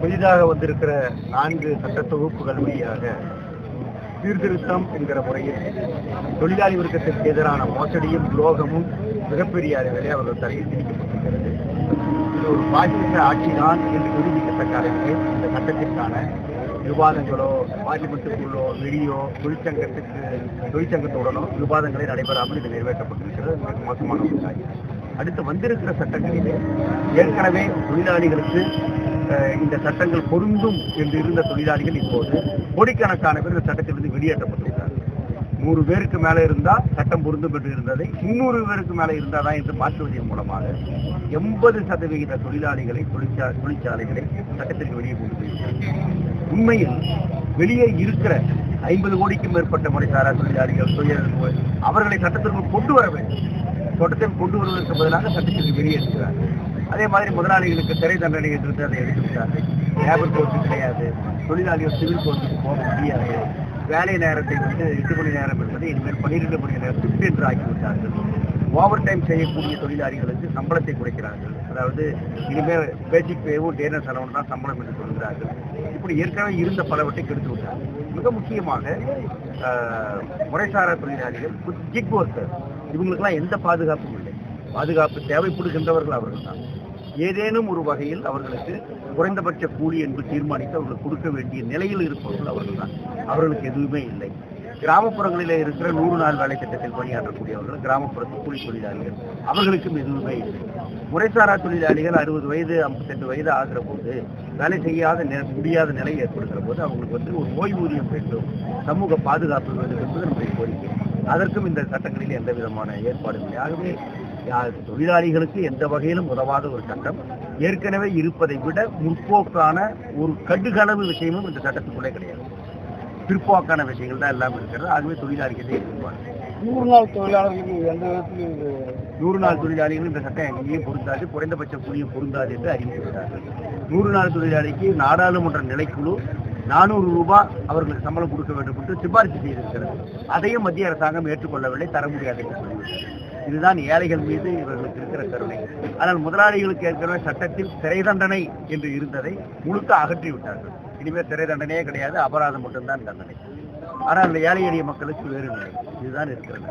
புதிதாக வந்திருக்கிற நான்கு சட்ட தொகுப்புகள் வழியாக சீர்திருத்தம் என்கிற முறையில் தொழிலாளி வர்க்கத்திற்கு எதிரான மோசடியும் துரோகமும் மிகப்பெரிய அளவிலே அவர்கள் தலையில் திணிக்கப்பட்டிருக்கிறது இது ஒரு பாசிச ஆட்சிதான் என்று நிரூபிக்கத்தக்க அளவிலே இந்த சட்டத்திற்கான விவாதங்களோ பார்லிமெண்ட்டுக்குள்ளோ வெளியோ தொழிற்சங்கத்துக்கு தொழிற்சங்கத்துடனோ விவாதங்களை நடைபெறாமல் இது நிறைவேற்றப்பட்டிருக்கிறது. மோசமான ஒன்றாகும் அடுத்து வந்திருக்கிற சட்டங்களிலே ஏற்கனவே தொழிலாளிகளுக்கு இந்த சட்டங்கள் பொருந்தும் என்று இருந்த தொழிலாளிகள் இப்போது கோடிக்கணக்கான பேர் இந்த சட்டத்திலிருந்து வெளியேற்றப்பட்டிருக்கிறார்கள். நூறு பேருக்கு மேல இருந்தா சட்டம் பொருந்தும் என்று இருந்ததை முன்னூறு பேருக்கு மேல இருந்தாதான் என்று மாற்றுவதன் மூலமாக எண்பது சதவிகித தொழிலாளிகளை தொழிற்சா தொழிற்சாலைகளை சட்டத்திற்கு வெளியே கொண்டு போயிருக்கிறார்கள். உண்மையில் வெளியே இருக்கிற ஐம்பது கோடிக்கும் மேற்பட்ட முறைசாரா தொழிலாளிகள் தொழிலாளர்கள் அவர்களை சட்டத்திற்குள் கொண்டு வர வேண்டும். தோட்டத்தில் கொண்டு வருவதற்கு பதிலாக சட்டத்திற்கு வெளியே இருக்கிறார்கள் அதே மாதிரி முதலாளிகளுக்கு சிறை தண்டனை என்று அதை எடுத்து லேபர் கோர்ட்டு கிடையாது. தொழிலாளிகள் சிவில் கோர்ட்டுக்கு போக முடியாது. வேலை நேரத்தை வந்து எட்டு மணி நேரம் என்பது இனிமேல் பன்னிரெண்டு மணி நேரம் ஷிஃப்ட் என்று ஆக்கிவிட்டார்கள். ஓவர் டைம் செய்யக்கூடிய தொழிலாளிகளுக்கு சம்பளத்தை குறைக்கிறார்கள். அதாவது இனிமேல் பேசிக் பேவும் டேனர் செலவு தான் சம்பளம் என்று சொல்கிறார்கள். இப்படி ஏற்கனவே இருந்த பலவற்றை கெடுத்து விட்டார் மிக முக்கியமாக முறைசாரா தொழிலாளிகள் ஜிக் ஒர்க்கர் இவங்களுக்கெல்லாம் எந்த பாதுகாப்பும் பாதுகாப்பு தேவைப்படுகின்றவர்கள் அவர்கள் தான் ஏதேனும் ஒரு வகையில் அவர்களுக்கு குறைந்தபட்ச கூலி என்று தீர்மானித்து அவர்களுக்கு கொடுக்க வேண்டிய நிலையில் இருப்பவர்கள் அவர்கள் தான் அவர்களுக்கு எதுவுமே இல்லை. கிராமப்புறங்களிலே இருக்கிற நூறு நாள் வேலை திட்டத்தில் பணியாற்றக்கூடியவர்கள் கிராமப்புறத்து கூலி தொழிலாளிகள் அவர்களுக்கும் எதுவுமே இல்லை. முறைசாரா தொழிலாளிகள் அறுபது வயது ஐம்பத்தெட்டு வயது ஆகிற போது வேலை செய்யாத முடியாத நிலை ஏற்படுகிற போது அவங்களுக்கு வந்து ஒரு ஓய்வூதியம் வேண்டும். சமூக பாதுகாப்பு வேண்டும் என்பது நம்முடைய கோரிக்கை. அதற்கும் இந்த சட்டங்களில் எந்த விதமான ஏற்பாடும் இல்லை. ஆகவே தொழிலாளிகளுக்கு எந்த வகையிலும் உதவாத ஒரு சட்டம். ஏற்கனவே இருப்பதை விட முற்போக்கான ஒரு கடுகளவு விஷயமும் இந்த சட்டத்துக்குள்ளே கிடையாது. பிற்போக்கான விஷயங்கள் தான் எல்லாம் இருக்கிறது. ஆகவே தொழிலாளிகளே இருப்பாங்க நூறு நாள் தொழிலாளர்களுக்கு எந்த விதத்திலும் நூறு நாள் தொழிலாளிகள் இந்த சட்டம் எங்கேயும் பொருந்தாது குறைந்தபட்ச கூலியும் பொருந்தாது என்று அறிவித்துவிட்டார்கள். நூறு நாள் தொழிலாளிக்கு நாடாளுமன்ற நிலைக்குழு நானூறு ரூபாய் அவர்களுக்கு சம்பளம் கொடுக்க வேண்டும் என்று சிபாரிசு செய்திருக்கிறது. அதையும் மத்திய அரசாங்கம் ஏற்றுக்கொள்ளவில்லை தர முடியாது என்று இதுதான் ஏழைகள் மீது இவர்களுக்கு இருக்கிற கருணை. ஆனால் முதலாளிகளுக்கு ஏற்கனவே சட்டத்தில் சிறை தண்டனை என்று இருந்ததை முழுக்க அகற்றி விட்டார்கள். இனிமேல் சிறை தண்டனையே கிடையாது அபராதம் மட்டும்தான் தண்டனை. ஆனால் அந்த ஏழை எளிய மக்களுக்கு வேறு நிலை. இதுதான் இருக்கிறது